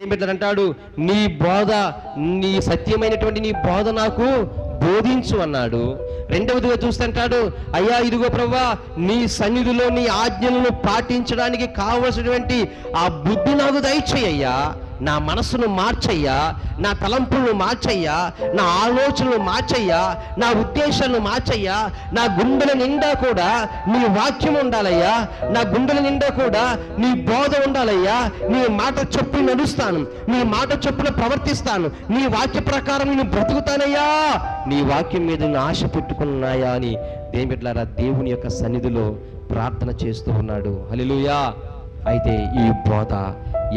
ఏం పెట్టారంటాడు నీ బోధ నీ సత్యమైనటువంటి నీ బోధ నాకు బోధించు అన్నాడు. రెండవదిగా చూస్తుంటాడు అయ్యా ఇదిగో ప్రభా నీ సన్నిధిలో నీ ఆజ్ఞలను పాటించడానికి కావలసినటువంటి ఆ బుద్ధి నాకు దయచేయ్యా నా మనసును మార్చయ్యా నా తలంపులను మార్చయ్యా నా ఆలోచనలు మార్చయ్యా నా ఉద్దేశాలను మార్చయ్యా నా గుండెల నిండా కూడా నీ వాక్యం ఉండాలయ్యా నా గుండెల నిండా కూడా నీ బోధ ఉండాలయ్యా నీ మాట చొప్పున నడుస్తాను నీ మాట చొప్పున ప్రవర్తిస్తాను నీ వాక్య ప్రకారం నేను బ్రతుకుతానయ్యా. నీ వాక్యం మీద నేను ఆశ పెట్టుకున్నాయా అని దేని దేవుని యొక్క సన్నిధిలో ప్రార్థన చేస్తూ ఉన్నాడు. హలిలుయా అయితే ఈ బోధ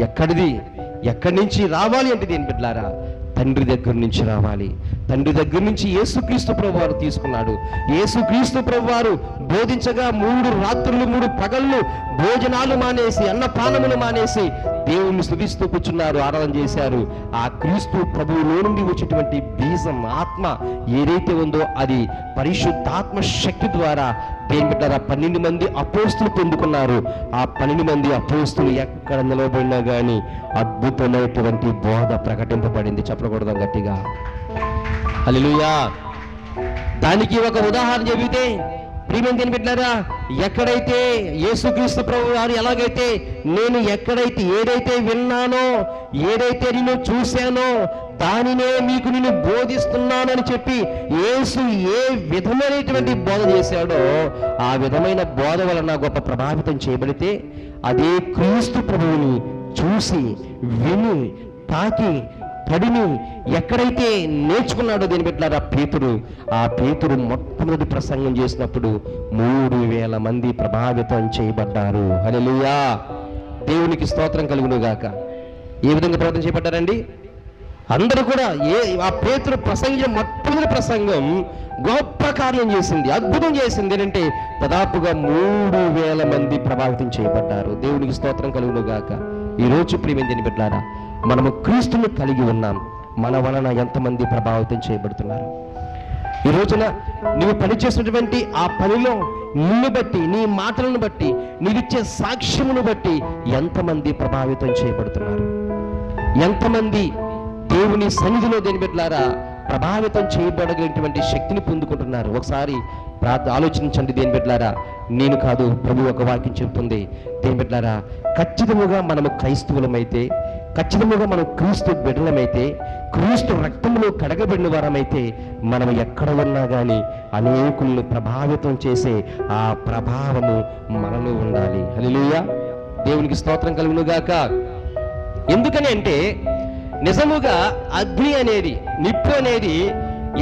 ఎక్కడిది? ఎక్కడి నుంచి రావాలి అంటే దేని బిడ్డలారా? తండ్రి దగ్గర నుంచి రావాలి. తండ్రి దగ్గర నుంచి యేసుక్రీస్తు ప్రభు వారు తీసుకున్నాడు. యేసుక్రీస్తు ప్రభు వారు బోధించగా మూడు రాత్రులు మూడు పగళ్ళు భోజనాలు మానేసి అన్నపానములు మానేసి దేవుణ్ణి స్థుతిస్తూ కూర్చున్నారు ఆరాధన చేశారు. ఆ క్రీస్తు ప్రభువులో నుండి వచ్చేటువంటి బీజం ఆత్మ ఏదైతే ఉందో అది పరిశుద్ధాత్మ శక్తి ద్వారా దేని పెట్టారా? పన్నెండు మంది అపోస్తులు పొందుకున్నారు. ఆ పన్నెండు మంది అపోస్తులు ఎక్కడ నిలబడినా కానీ అద్భుతమైనటువంటి బోధ ప్రకటింపబడింది. చెప్పకూడదాం గట్టిగా. హల్లెలూయా. దానికి ఒక ఉదాహరణ చెబితే ప్రియమైన దేని ఎక్కడైతే యేసుక్రీస్తు ప్రభు వారు ఎలాగైతే నేను ఎక్కడైతే ఏదైతే విన్నానో ఏదైతే నేను చూశానో దానినే మీకు నేను బోధిస్తున్నానని చెప్పి యేసు ఏ విధమైనటువంటి బోధ చేశాడో ఆ విధమైన బోధ వలన గొప్ప ప్రభావితం చేయబడితే అదే క్రీస్తు ప్రభువుని చూసి విని తాకి పడిని ఎక్కడైతే నేర్చుకున్నాడో దీని పెట్టారా పేతుడు ఆ పేతుడు మొట్టమొదటి ప్రసంగం చేసినప్పుడు మూడు వేల మంది ప్రభావితం చేయబడ్డారు. హలెలుయా దేవునికి స్తోత్రం కలుగును గాక ఏ విధంగా ప్రవర్తన చేయబడ్డారండి? అందరూ కూడా ఏ ఆ పేతుడు ప్రసంగించిన మొట్టమొదటి ప్రసంగం గొప్ప కార్యం చేసింది అద్భుతం చేసింది. ఏంటంటే దాదాపుగా మూడు వేల మంది ప్రభావితం చేయబడ్డారు. దేవునికి స్తోత్రం కలుగును గాక ఈ రోజు ప్రియమైన పెట్టారా మనము క్రీస్తుని కలిగి ఉన్నాం. మన వలన ఎంతమంది ప్రభావితం చేయబడుతున్నారు? ఈ రోజున నువ్వు పనిచేసినటువంటి ఆ పనిలో నిన్ను బట్టి నీ మాటలను బట్టి నీవిచ్చే సాక్ష్యమును బట్టి ఎంతమంది ప్రభావితం చేయబడుతున్నారు? ఎంతమంది దేవుని సన్నిధిలో దేని బిడ్డలారా ప్రభావితం చేయబడగలిగినటువంటి శక్తిని పొందుకుంటున్నారు? ఒకసారి ఆలోచించండి దేని బిడ్డలారా. నేను కాదు ప్రభు ఒక వాక్యం చెబుతుంది దేని బిడ్డలారా ఖచ్చితముగా మనము క్రైస్తవులమైతే ఖచ్చితంగా మనం క్రీస్తు బిడ్డలమైతే క్రీస్తు రక్తంలో కడగబడిన వారమైతే మనం ఎక్కడ ఉన్నా కానీ అనేకులను ప్రభావితం చేసే ఆ ప్రభావము మనలో ఉండాలి. హల్లెలూయా. దేవునికి స్తోత్రం కలుగునుగాక. ఎందుకని అంటే నిజముగా అగ్ని అనేది నిప్పు అనేది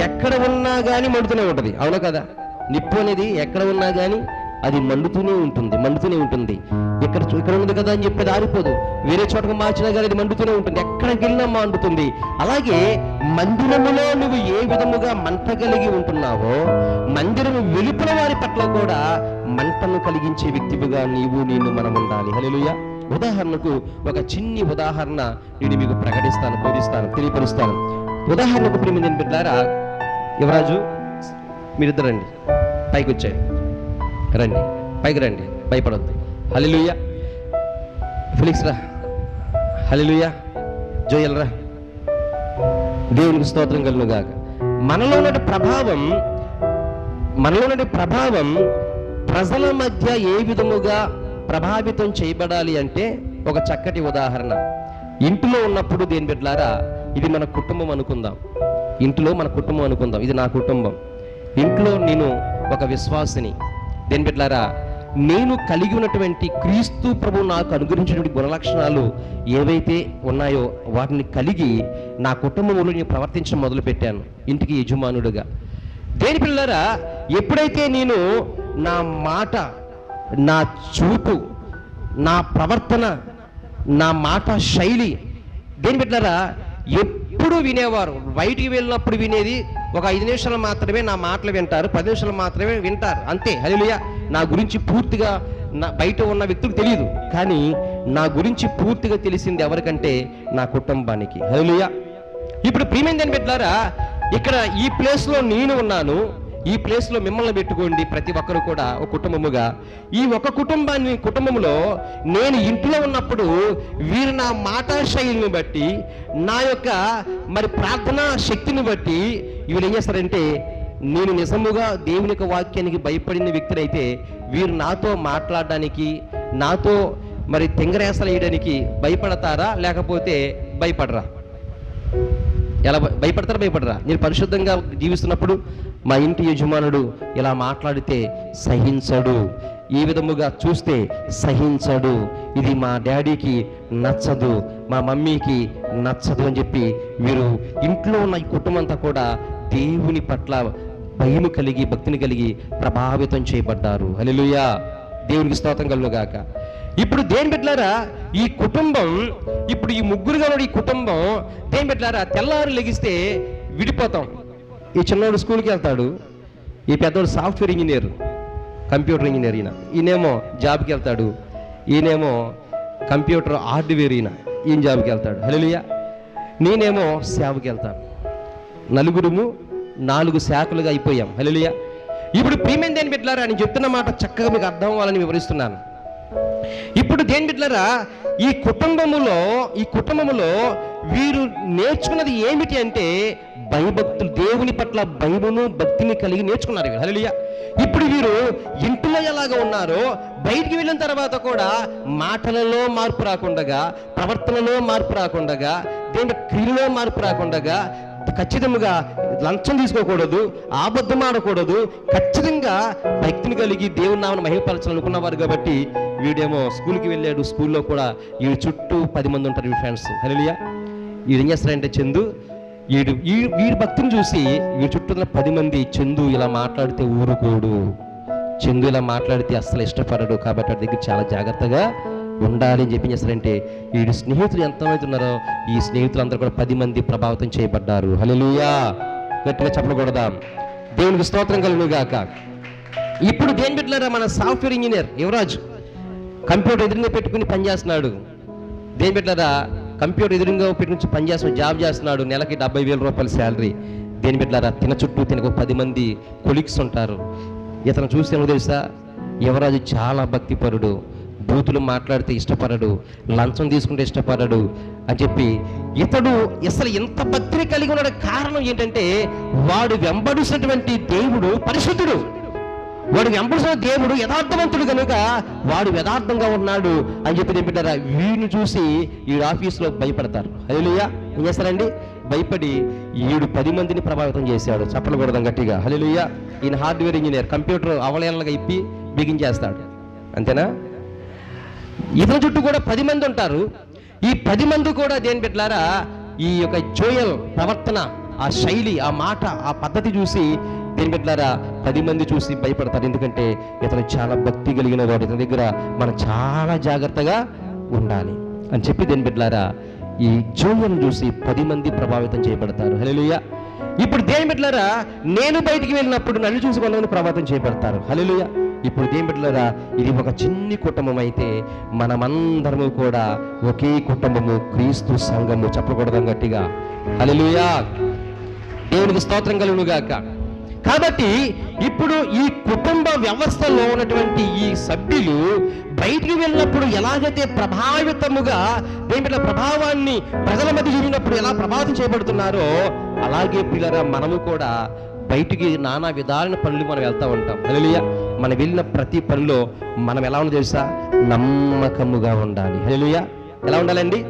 ఎక్కడ ఉన్నా కానీ మండుతూనే ఉంటుంది. అవును కదా? నిప్పు అనేది ఎక్కడ ఉన్నా కానీ అది మండుతూనే ఉంటుంది మండుతూనే ఉంటుంది. ఇక్కడ ఇక్కడ ఉంది కదా అని చెప్పేది ఆరిపోదు. వేరే చోటకు మార్చినా కానీ అది మండుతూనే ఉంటుంది. ఎక్కడికి వెళ్ళినా మండుతుంది? అలాగే మందిరములో నువ్వు ఏ విధముగా మంట కలిగి ఉంటున్నావో మందిరం వెలుపల వారి పట్ల కూడా మంటను కలిగించే వ్యక్తివిగా నీవు నేను మనం ఉండాలి హలోయ ఉదాహరణకు ఒక చిన్ని ఉదాహరణ నేను మీకు ప్రకటిస్తాను బోధిస్తాను తెలియపరుస్తాను. ఉదాహరణకు ప్రేమ నేను బిడ్డారా యువరాజు మీరిద్దరండి పైకి వచ్చాయి రండి. పైకి రండి. భయపడద్దు. హలిలుయ ఫిలిక్స్ రా హలిలుయ జోయల్ రా దేవునికి స్తోత్రం కలుగును గాక. మనలో ఉన్న ప్రభావం మనలో ఉన్న ప్రభావం ప్రజల మధ్య ఏ విధముగా ప్రభావితం చేయబడాలి అంటే ఒక చక్కటి ఉదాహరణ. ఇంటిలో ఉన్నప్పుడు దేని బిడ్డలారా ఇది మన కుటుంబం అనుకుందాం. ఇంటిలో మన కుటుంబం అనుకుందాం. ఇది నా కుటుంబం. ఇంట్లో నేను ఒక విశ్వాసిని. దేని బిడ్డలారా నేను కలిగి ఉన్నటువంటి క్రీస్తు ప్రభు నాకు అనుగ్రహించినటువంటి గుణలక్షణాలు ఏవైతే ఉన్నాయో వాటిని కలిగి నా కుటుంబంలో నేను ప్రవర్తించడం మొదలుపెట్టాను ఇంటికి యజమానుడుగా. దేని పిల్లరా ఎప్పుడైతే నేను నా మాట నా చూపు నా ప్రవర్తన నా మాట శైలి దేని పెట్టారా ఎప్పుడు వినేవారు బయటికి వెళ్ళినప్పుడు వినేది ఒక ఐదు నిమిషాలు మాత్రమే నా మాటలు వింటారు పది నిమిషాలు మాత్రమే వింటారు అంతే హలిలుయ నా గురించి పూర్తిగా నా బయట ఉన్న వ్యక్తులకు తెలియదు కానీ నా గురించి పూర్తిగా తెలిసింది ఎవరికంటే నా కుటుంబానికి. హలోయా ఇప్పుడు ప్రియమైన దాన్ని పెట్టారా ఇక్కడ ఈ ప్లేస్లో నేను ఉన్నాను. ఈ ప్లేస్లో మిమ్మల్ని పెట్టుకోండి ప్రతి ఒక్కరు కూడా ఒక కుటుంబముగా. ఈ ఒక కుటుంబాన్ని కుటుంబంలో నేను ఇంట్లో ఉన్నప్పుడు వీరు నా మాటా శైలిని బట్టి నా యొక్క మరి ప్రార్థనా శక్తిని బట్టి వీళ్ళు ఏం చేస్తారంటే నేను నిజముగా దేవుని యొక్క వాక్యానికి భయపడిన వ్యక్తులైతే వీరు నాతో మాట్లాడడానికి నాతో మరి తింగరేసలు వేయడానికి భయపడతారా? లేకపోతే భయపడరా? ఎలా భయపడతారా భయపడరా? నేను పరిశుద్ధంగా జీవిస్తున్నప్పుడు మా ఇంటి యజమానుడు ఇలా మాట్లాడితే సహించడు. ఈ విధముగా చూస్తే సహించడు. ఇది మా డాడీకి నచ్చదు మా మమ్మీకి నచ్చదు అని చెప్పి వీరు ఇంట్లో ఉన్న ఈ కుటుంబం అంతా కూడా దేవుని పట్ల భయము కలిగి భక్తిని కలిగి ప్రభావితం చేయబడ్డారు. హలిలుయా దేవునికి స్తోత్రం కలుగుగాక ఇప్పుడు దేని పెట్టారా ఈ కుటుంబం ఇప్పుడు ఈ ముగ్గురుగా ఈ కుటుంబం దేని పెట్టారా తెల్లారు లెగిస్తే విడిపోతాం. ఈ చిన్నోడు స్కూల్కి వెళ్తాడు. ఈ పెద్దోడు సాఫ్ట్వేర్ ఇంజనీర్ కంప్యూటర్ ఇంజనీర్ ఈయన. ఈయనేమో జాబ్కి వెళ్తాడు. ఈయనేమో కంప్యూటర్ హార్డ్వేర్ ఈయన. ఈయన జాబ్కి వెళ్తాడు. హలోలియా నేనేమో సేవకి వెళ్తాను. నలుగురుము నాలుగు శాఖలుగా అయిపోయాం. హలోలియా ఇప్పుడు ప్రీమియం దేని పెట్టారా అని చెప్తున్న మాట చక్కగా మీకు అర్థం అవ్వాలని వివరిస్తున్నాను. ఇప్పుడు దేని పెట్టారా ఈ కుటుంబములో ఈ కుటుంబములో వీరు నేర్చుకున్నది ఏమిటి అంటే భయభక్తులు దేవుని పట్ల భయమును భక్తిని కలిగి నేర్చుకున్నారు వీరు. ఇప్పుడు వీరు ఇంట్లో ఎలాగ ఉన్నారో బయటికి వెళ్ళిన తర్వాత కూడా మాటలలో మార్పు రాకుండగా ప్రవర్తనలో మార్పు రాకుండగా దేని క్రియలో మార్పు రాకుండగా ఖచ్చితంగా లంచం తీసుకోకూడదు ఆబద్ధం ఆడకూడదు. ఖచ్చితంగా భక్తిని కలిగి దేవుని నామను మహిమపరచాలనుకున్నవారు కాబట్టి వీడేమో స్కూల్కి వెళ్ళాడు స్కూల్లో కూడా వీడి చుట్టూ పది మంది ఉంటారు వీడి ఫ్రెండ్స్. హలియా వీడు ఏం చేస్తారంటే చందు వీడు ఈ వీడి భక్తిని చూసి వీడి చుట్టూ ఉన్న పది మంది చందు ఇలా మాట్లాడితే ఊరుకోడు. చందు ఇలా మాట్లాడితే అస్సలు ఇష్టపడడు కాబట్టి వాడి దగ్గర చాలా జాగ్రత్తగా ఉండాలి అని చెప్పి చేస్తారంటే వీడి స్నేహితులు ఎంతమంది ఉన్నారో ఈ స్నేహితులందరూ కూడా పది మంది ప్రభావితం చేయబడ్డారు. హలో గట్టిగా చెప్పకూడదా దేవునికి స్తోత్రం కలుగు గాక ఇప్పుడు దేని పెట్టలేరా మన సాఫ్ట్వేర్ ఇంజనీర్ యువరాజ్? కంప్యూటర్ ఎదురుగా పెట్టుకుని పనిచేస్తున్నాడు దేని పెట్టలేరా కంప్యూటర్ ఎదురుగా పెట్టుకుని పనిచేస్తున్న జాబ్ చేస్తున్నాడు. నెలకి డెబ్బై వేల రూపాయల శాలరీ. దేని పెట్టలేరా తిన చుట్టూ తినకు పది మంది కొలిక్స్ ఉంటారు. ఇతను చూస్తే తెలుసా? యువరాజు చాలా భక్తిపరుడు. బూతులు మాట్లాడితే ఇష్టపడడు లంచం తీసుకుంటే ఇష్టపడడు అని చెప్పి ఇతడు అసలు ఎంత భక్తిని కలిగి ఉన్నాడు. కారణం ఏంటంటే వాడు వెంబడుసినటువంటి దేవుడు పరిశుద్ధుడు. వాడు వెంబడిసిన దేవుడు యథార్థవంతుడు కనుక వాడు యథార్థంగా ఉన్నాడు అని చెప్పి చెప్పారా వీడిని చూసి ఈ ఆఫీస్లో భయపడతారు. హలిలుయా ఏం చేస్తారండి? భయపడి ఈడు పది మందిని ప్రభావితం చేశాడు. చెప్పలకూడదాం గట్టిగా. హలిలుయా ఈయన హార్డ్వేర్ ఇంజనీర్ కంప్యూటర్ అవలయాలుగా ఇప్పి బిగించేస్తాడు అంతేనా? ఇతని చుట్టూ కూడా పది మంది ఉంటారు. ఈ పది మంది కూడా దేని పెట్టారా ఈ యొక్క జోయల్ ప్రవర్తన ఆ శైలి ఆ మాట ఆ పద్ధతి చూసి దేని పెట్టారా పది మంది చూసి భయపడతారు. ఎందుకంటే ఇతను చాలా భక్తి కలిగిన వాడు. ఇతని దగ్గర మనం చాలా జాగ్రత్తగా ఉండాలి. అని చెప్పి దేని పెట్టారా ఈ జోయల్ని చూసి పది మంది ప్రభావితం చేయబడతారు. హలోయ ఇప్పుడు దేని పెట్టారా నేను బయటికి వెళ్ళినప్పుడు నన్ను చూసి కొంతమంది ప్రభావితం చేయబడతారు. హలోయ ఇప్పుడు దేని బిడ్డలారా ఇది ఒక చిన్ని కుటుంబం అయితే మనమందరము కూడా ఒకే కుటుంబము క్రీస్తు సంఘము చెప్పకూడదాం గట్టిగా. హల్లెలూయా. దేవునికి స్తోత్రం కలుగును గాక కాబట్టి ఇప్పుడు ఈ కుటుంబ వ్యవస్థలో ఉన్నటువంటి ఈ సభ్యులు బయటికి వెళ్ళినప్పుడు ఎలాగైతే ప్రభావితముగా దేని ప్రభావాన్ని ప్రజల మధ్య చూపినప్పుడు ఎలా ప్రభావితం చేయబడుతున్నారో అలాగే పిల్లరా మనము కూడా బయటికి నానా విధాలైన పనులు మనం వెళ్తూ ఉంటాం. అలలియా మనం వెళ్ళిన ప్రతి పనిలో మనం ఎలా ఉందో తెలుసా? నమ్మకముగా ఉండాలి. హలోయ ఎలా ఉండాలండి?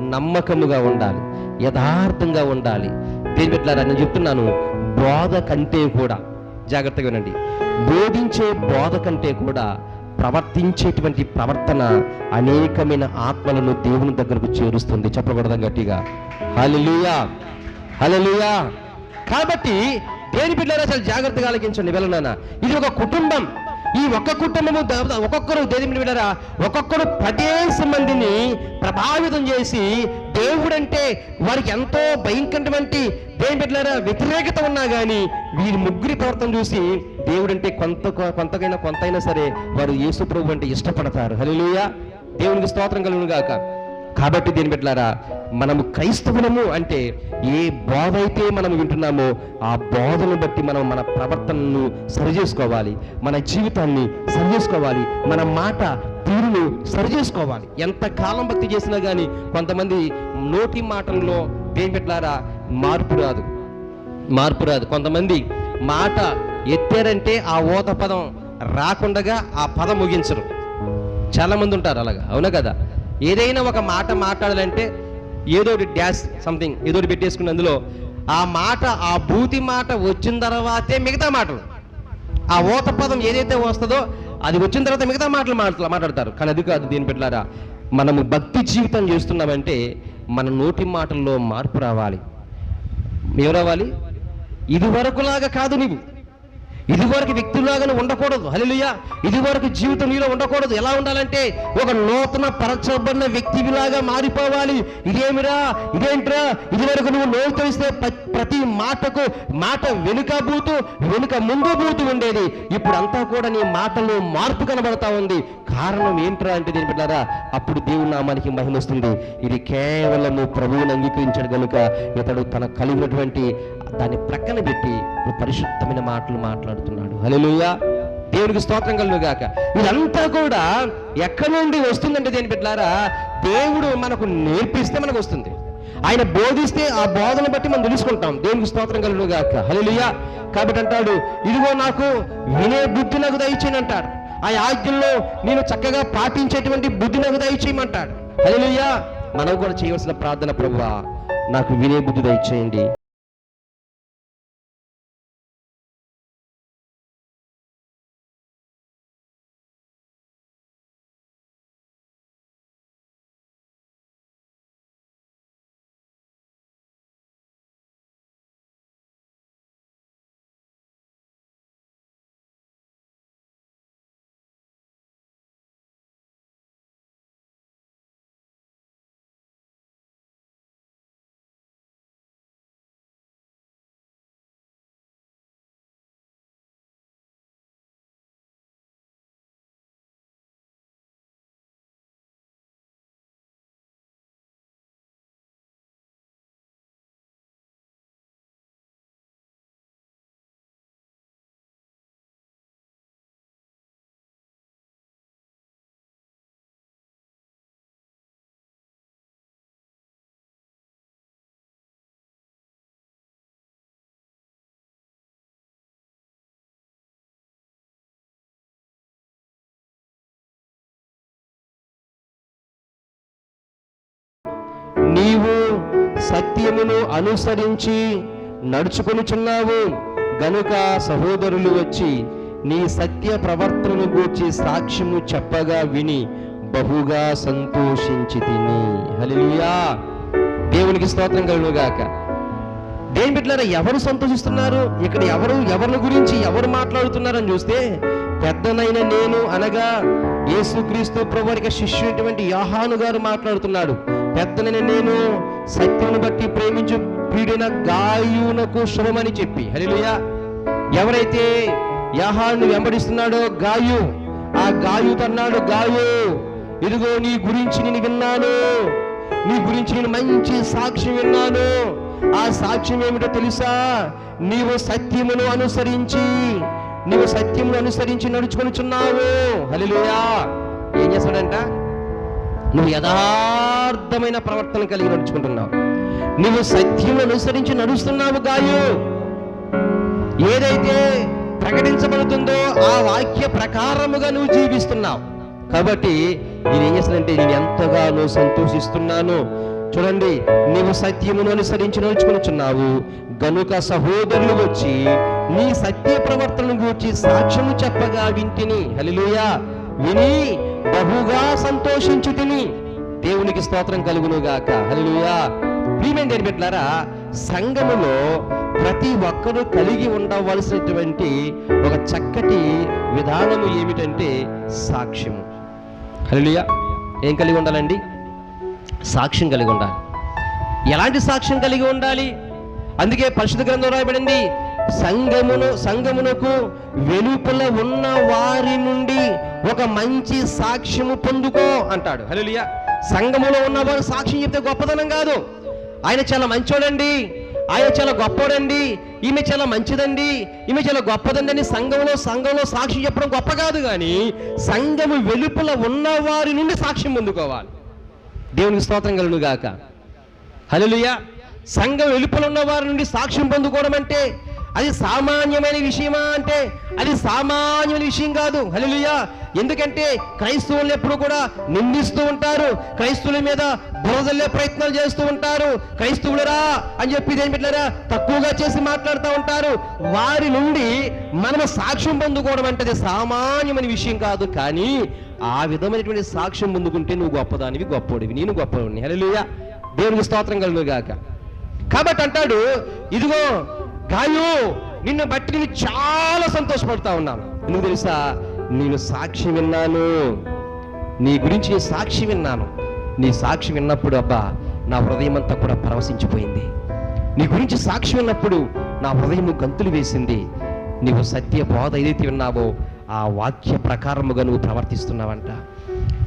నమ్మకముగా ఉండాలి. యథార్థంగా ఉండాలి. దేని పెట్టారా నేను చెప్తున్నాను బోధ కంటే కూడా జాగ్రత్తగా వినండి. బోధించే బోధ కంటే కూడా ప్రవర్తించేటువంటి ప్రవర్తన అనేకమైన ఆత్మలను దేవుని దగ్గరకు చేరుస్తుంది. చెప్పకూడదు గట్టిగా? హలలుయా హలలుయా కాబట్టి దేని బిడ్డలారా చాలా జాగ్రత్తగా ఆలకించండి వెళ్ళనాన్న ఇది ఒక కుటుంబం. ఈ ఒక్క కుటుంబము ఒక్కొక్కరు దేని బిడ్డలారా ఒక్కొక్కరు పదేసి మందిని ప్రభావితం చేసి దేవుడంటే వారికి ఎంతో భయంకరటువంటి దేని బిడ్డలారా వ్యతిరేకత ఉన్నా కానీ వీరి ముగ్గురి ప్రవర్తన చూసి దేవుడంటే కొంత కొంతకైనా కొంతైనా సరే వారు యేసు ప్రభు అంటే ఇష్టపడతారు. హలో దేవునికి స్తోత్రం కలుగును గాక కాబట్టి దీని బిడ్డలారా మనము క్రైస్తవులము అంటే ఏ బోధ అయితే మనం వింటున్నామో ఆ బోధను బట్టి మనం మన ప్రవర్తనను సరిచేసుకోవాలి మన జీవితాన్ని సరిచేసుకోవాలి మన మాట తీరును సరిచేసుకోవాలి. ఎంత కాలం భక్తి చేసినా కానీ కొంతమంది నోటి మాటల్లో దేని పెట్టారా మార్పు రాదు. మార్పు రాదు. కొంతమంది మాట ఎత్తారంటే ఆ ఓత పదం రాకుండగా ఆ పదం ముగించరు. చాలామంది ఉంటారు అలాగా అవునా కదా? ఏదైనా ఒక మాట మాట్లాడాలంటే ఏదో ఒకటి డ్యాష్ సంథింగ్ ఏదో ఒకటి పెట్టేసుకుని అందులో ఆ మాట ఆ భూతి మాట వచ్చిన తర్వాతే మిగతా మాటలు. ఆ ఓత పదం ఏదైతే వస్తుందో అది వచ్చిన తర్వాత మిగతా మాటలు మాట్లా మాట్లాడతారు. కానీ అది కాదు దీని పెట్టారా మనము భక్తి జీవితం చేస్తున్నామంటే మన నోటి మాటల్లో మార్పు రావాలి. ఏం రావాలి? ఇది వరకులాగా కాదు నీవు. ఇదివరకు వ్యక్తిలాగా ఉండకూడదు. హలిలుయా ఇదివరకు జీవితం నీలో ఉండకూడదు. ఎలా ఉండాలంటే ఒక నూతన పరచబడిన వ్యక్తిలాగా మారిపోవాలి. ఇదేమిరా? ఇదేంట్రా? ఇదివరకు నువ్వు నోరుతో ఇస్తే ప్రతి మాటకు మాట వెనుక బూతు వెనుక ముందు బూతు ఉండేది. ఇప్పుడు అంతా కూడా నీ మాటలో మార్పు కనబడతా ఉంది. కారణం ఏంట్రా అంటే దీని బిడ్డారా అప్పుడు దేవుని నామానికి మహిమ వస్తుంది. ఇది కేవలము ప్రభువుని అంగీకరించాడు కనుక ఇతడు తన కలిగినటువంటి దాన్ని ప్రక్కన పెట్టి ఇప్పుడు పరిశుద్ధమైన మాటలు మాట్లాడుతున్నాడు. హలోయ దేవునికి స్తోత్రం కలుగు గాక ఇదంతా కూడా ఎక్కడి నుండి వస్తుందంటే దేని పెట్టారా దేవుడు మనకు నేర్పిస్తే మనకు వస్తుంది. ఆయన బోధిస్తే ఆ బోధన బట్టి మనం తెలుసుకుంటాం. దేవునికి స్తోత్రం కలుగు గాక హల్లెలూయా. కాబట్టి అంటాడు ఇదిగో నాకు వినే బుద్ధి నాకు దయచేయని అంటాడు. ఆ ఆజ్ఞల్లో నేను చక్కగా పాటించేటువంటి బుద్ధి నాకు దయచేయమంటాడు హలోయ మనం కూడా చేయవలసిన ప్రార్థన ప్రభువా నాకు వినే బుద్ధి దయచేయండి. సత్యమును అనుసరించి నడుచుకొనుచున్నావు. గనుక సహోదరులు వచ్చి నీ సత్య ప్రవర్తనను గూర్చి సాక్ష్యము చెప్పగా విని బహుగా సంతోషించి తిని. హలియా దేవునికి స్తోత్రం కలుగుగాక దేని బిడ్డలారా ఎవరు సంతోషిస్తున్నారు? ఇక్కడ ఎవరు ఎవరి గురించి ఎవరు మాట్లాడుతున్నారని చూస్తే పెద్దనైన నేను అనగా యేసుక్రీస్తు ప్రభువారికి శిష్యుటువంటి యాహాను గారు మాట్లాడుతున్నాడు. పెద్దనైన నేను సత్యమును బట్టి ప్రేమించు పీడిన గాయునకు శుభమని చెప్పి. హరిలుయ ఎవరైతే యహాను వెంబడిస్తున్నాడో గాయు ఆ గాయు తన్నాడు గాయు ఇదిగో నీ గురించి నేను విన్నాను. నీ గురించి నేను మంచి సాక్ష్యం విన్నాను. ఆ సాక్ష్యం ఏమిటో తెలుసా? నీవు సత్యమును అనుసరించి నీవు సత్యమును అనుసరించి నడుచుకొనిచున్నావు. హలిలుయా ఏం చేస్తాడంట? నువ్వు యథార్థమైన ప్రవర్తన కలిగి నడుచుకుంటున్నావు. నువ్వు సత్యం అనుసరించి నడుస్తున్నావు గాయు. ఏదైతే ప్రకటించబడుతుందో ఆ వాక్య ప్రకారముగా నువ్వు జీవిస్తున్నావు. కాబట్టి నేను ఏం చేస్తానంటే నేను ఎంతగానో సంతోషిస్తున్నాను. చూడండి నీవు సత్యమును అనుసరించి నడుచుకునిచున్నావు. గనుక సహోదరులు వచ్చి నీ సత్య ప్రవర్తనను గూర్చి సాక్ష్యము చెప్పగా వింటిని. హలిలుయా విని బహుగా సంతోషించు తిని. దేవునికి స్తోత్రం కలుగునుగాక. గాక హల్లెలూయా. ప్రియమైన దేని బిడ్డలారా సంఘములో ప్రతి ఒక్కరూ కలిగి ఉండవలసినటువంటి ఒక చక్కటి విధానము ఏమిటంటే సాక్ష్యము. హల్లెలూయా. ఏం కలిగి ఉండాలండి? సాక్ష్యం కలిగి ఉండాలి. ఎలాంటి సాక్ష్యం కలిగి ఉండాలి? అందుకే పరిశుద్ధ గ్రంథం రాయబడింది సంఘమును సంఘమునకు వెలుపల ఉన్న వారి నుండి ఒక మంచి సాక్ష్యము పొందుకో అంటాడు. హల్లెలూయా. సంఘములో ఉన్నవారు సాక్ష్యం చెప్తే గొప్పదనం కాదు. ఆయన చాలా మంచోడండి. ఆయన చాలా గొప్పోడండి. ఈమె చాలా మంచిదండి. ఈమె చాలా గొప్పదండి అని సంఘంలో సంఘంలో సాక్షి చెప్పడం గొప్ప కాదు కానీ సంఘము వెలుపల ఉన్నవారి నుండి సాక్ష్యం పొందుకోవాలి. దేవునికి స్తోత్రం కలుగుగాక గాక సంఘం వెలుపల ఉన్నవారి నుండి సాక్ష్యం పొందుకోవడం అంటే అది సామాన్యమైన విషయమా అంటే అది సామాన్యమైన విషయం కాదు. హల్లెలూయా. ఎందుకంటే క్రైస్తవులు ఎప్పుడు కూడా నిందిస్తూ ఉంటారు. క్రైస్తవుల మీద బురదల్లే ప్రయత్నాలు చేస్తూ ఉంటారు. క్రైస్తవులరా అని చెప్పి ఏం పెట్టారా? తక్కువగా చేసి మాట్లాడుతూ ఉంటారు. వారి నుండి మనం సాక్ష్యం పొందుకోవడం అంటే సామాన్యమైన విషయం కాదు. కానీ ఆ విధమైనటువంటి సాక్ష్యం పొందుకుంటే నువ్వు గొప్పదానివి గొప్పోడివి. నేను గొప్పవాడిని. హల్లెలూయా. దేవునికి స్తోత్రం కలుగుగాక కాబట్టి అంటాడు ఇదిగో గాయు నిన్ను బట్టి నేను చాలా సంతోషపడతా ఉన్నాను. నువ్వు తెలుసా? నేను సాక్షి విన్నాను. నీ గురించి సాక్షి విన్నాను. నీ సాక్షి విన్నప్పుడు అబ్బా నా హృదయం అంతా కూడా పరవశించిపోయింది. నీ గురించి సాక్షి విన్నప్పుడు నా హృదయం గంతులు వేసింది. నీవు సత్య బోధ ఏదైతే విన్నావో ఆ వాక్య ప్రకారముగా నువ్వు ప్రవర్తిస్తున్నావంట.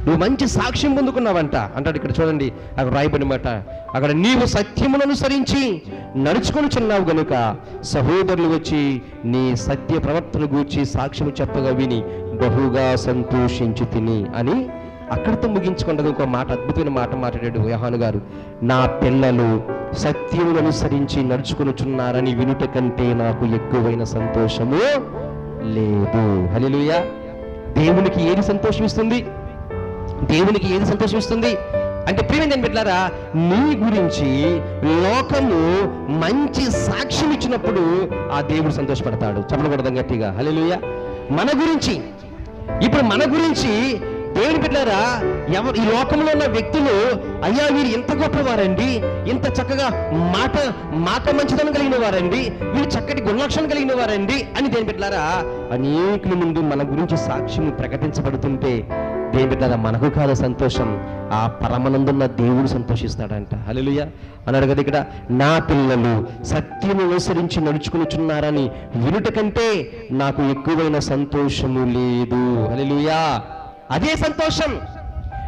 నువ్వు మంచి సాక్ష్యం పొందుకున్నావంట. అంటాడు ఇక్కడ చూడండి అక్కడ రాయబడి మాట. అక్కడ నీవు సత్యమును అనుసరించి నడుచుకొని చున్నావు గనుక సహోదరులు వచ్చి నీ సత్య ప్రవర్తన గూర్చి సాక్ష్యము చెప్పగా విని బహుగా సంతోషించి తిని అని అక్కడితో ముగించుకుండగా ఇంకో మాట అద్భుతమైన మాట మాట్లాడాడు వ్యవహాను గారు. నా పిల్లలు సత్యమును అనుసరించి నడుచుకొనుచున్నారని వినుట కంటే నాకు ఎక్కువైన సంతోషము లేదు. హల్లెలూయా. దేవునికి ఏది సంతోషం ఇస్తుంది దేవునికి ఏది సంతోషం ఇస్తుంది అంటే ప్రియమైన బిడ్డారా నీ గురించి లోకము మంచి సాక్ష్యం ఇచ్చినప్పుడు ఆ దేవుడు సంతోషపడతాడు. చెప్పకూడదు గట్టిగా. హల్లెలూయా. మన గురించి. ఇప్పుడు మన గురించి దేవుని బిడ్డారా ఎవరు ఈ లోకంలో ఉన్న వ్యక్తులు అయ్యా వీరు ఇంత గొప్పవారండి. ఇంత చక్కగా మాట మాట మంచితనం కలిగిన వారండి. వీరు చక్కటి గుణలక్షణం కలిగిన వారండి అని దేని బిడ్డారా అనేకుల ముందు మన గురించి సాక్ష్యం ప్రకటించబడుతుంటే దేని బిడ్డారా మనకు కాదు సంతోషం. ఆ పరమనందున్న దేవుడు సంతోషిస్తాడంట. హల్లెలూయా. అన్నాడు కదా ఇక్కడ నా పిల్లలు సత్యము అనుసరించి నడుచుకునిచున్నారని వినుట కంటే నాకు ఎక్కువైన సంతోషము లేదు. హల్లెలూయా. అదే సంతోషం.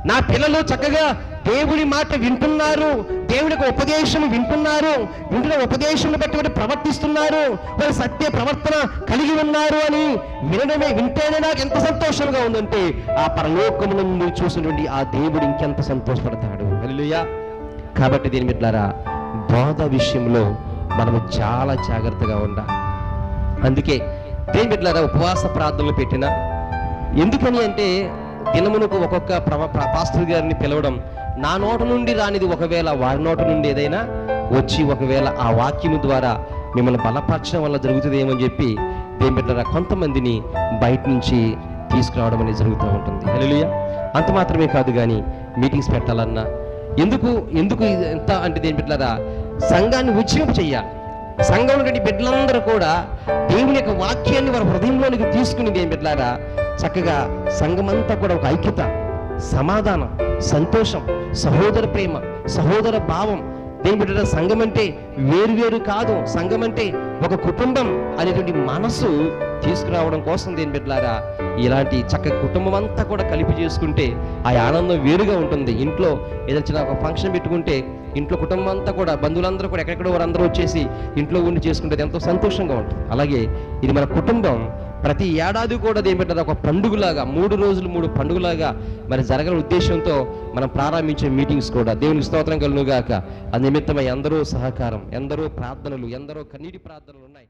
నా పిల్లలు చక్కగా దేవుడి మాట వింటున్నారు దేవుడి యొక్క ఉపదేశం వింటున్నారు వింటున్న ఉపదేశం బట్టి వారు ప్రవర్తిస్తున్నారు వారు సత్య ప్రవర్తన కలిగి ఉన్నారు అని వినడమే వింటేనే నాకు ఎంత సంతోషంగా ఉందంటే ఆ పరలోకమునందు చూసినటువంటి ఆ దేవుడు ఇంకెంత సంతోషపడతాడు. కాబట్టి దీని మిట్లారా బోధ విషయంలో మనము చాలా జాగ్రత్తగా ఉండాలి. అందుకే దేని బిడ్డలారా ఉపవాస ప్రార్థనలు పెట్టిన ఎందుకని అంటే దినమునకు ఒక్కొక్క ప్ర- పాస్టర్ గారిని పిలవడం నా నోట నుండి రానిది ఒకవేళ వారి నోట నుండి ఏదైనా వచ్చి ఒకవేళ ఆ వాక్యము ద్వారా మిమ్మల్ని బలపరచడం వల్ల జరుగుతుందేమని చెప్పి దేని బిడ్డలారా కొంతమందిని బయట నుంచి తీసుకురావడం అనేది జరుగుతూ ఉంటుంది. హల్లెలూయా. అంత మాత్రమే కాదు కానీ మీటింగ్స్ పెట్టాలన్నా ఎందుకు ఎందుకు ఎంత అంటే దేని బిడ్డలారా సంఘాన్ని ఉజ్జింపు చెయ్యాలి సంఘం ఉన్నటువంటి బిడ్డలందరూ కూడా దేవుని యొక్క వాక్యాన్ని వారి హృదయంలోనికి తీసుకుని దేని బిడ్డలారా చక్కగా సంఘమంతా కూడా ఒక ఐక్యత సమాధానం సంతోషం సహోదర ప్రేమ సహోదర భావం. దేవుడ సంఘం అంటే వేరు వేరు కాదు. సంఘం అంటే ఒక కుటుంబం అనేటువంటి మనసు తీసుకురావడం కోసం దేని బిడ్డలారా ఇలాంటి చక్కగా కుటుంబం అంతా కూడా కలిపి చేసుకుంటే ఆ ఆనందం వేరుగా ఉంటుంది. ఇంట్లో ఏదైనా చిన్న ఒక ఫంక్షన్ పెట్టుకుంటే ఇంట్లో కుటుంబం అంతా కూడా బంధువులందరూ కూడా ఎక్కడెక్కడో వారందరూ వచ్చేసి ఇంట్లో ఉండి చేసుకుంటే ఎంతో సంతోషంగా ఉంటుంది. అలాగే ఇది మన కుటుంబం ప్రతి ఏడాది కూడా ఏమిటంటే ఒక పండుగలాగా మూడు రోజులు మూడు పండుగలాగా మరి జరగని ఉద్దేశంతో మనం ప్రారంభించే మీటింగ్స్ కూడా. దేవునికి స్తోత్రం కలుగుగాక ఆ నిమిత్తమై ఎందరో సహకారం ఎందరో ప్రార్థనలు ఎందరో కన్నీటి ప్రార్థనలు ఉన్నాయి.